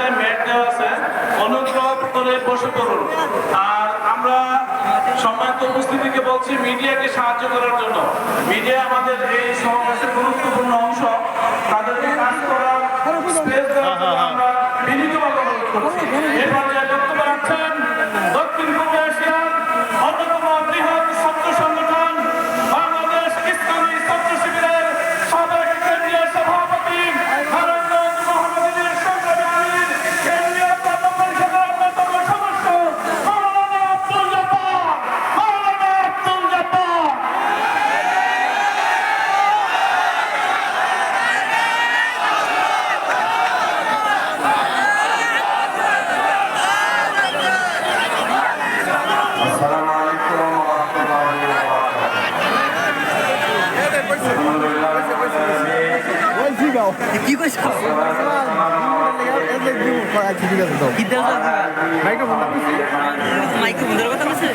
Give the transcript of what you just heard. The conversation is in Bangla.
আছে ম্যাট দেওয়া আছে অনুগ্রহ করে বসে করুন আর আমরা সম্মানিত উপস্থিতিকে বলছি মিডিয়াকে সাহায্য করার জন্য। মিডিয়া আমাদের এই সমাবেশের গুরুত্বপূর্ণ অংশ। তাদেরকে কাজ করার হ্যাঁ, হ্যাঁ, হ্যাঁ। স্পেস দেওয়ার জন্য আমরা বিনীতভাবে অনুরোধ করছি। এ পর্যায়ে বক্তব্য কি কইছ কি দেও মাইক্রোফোন ধরে কথা বলছে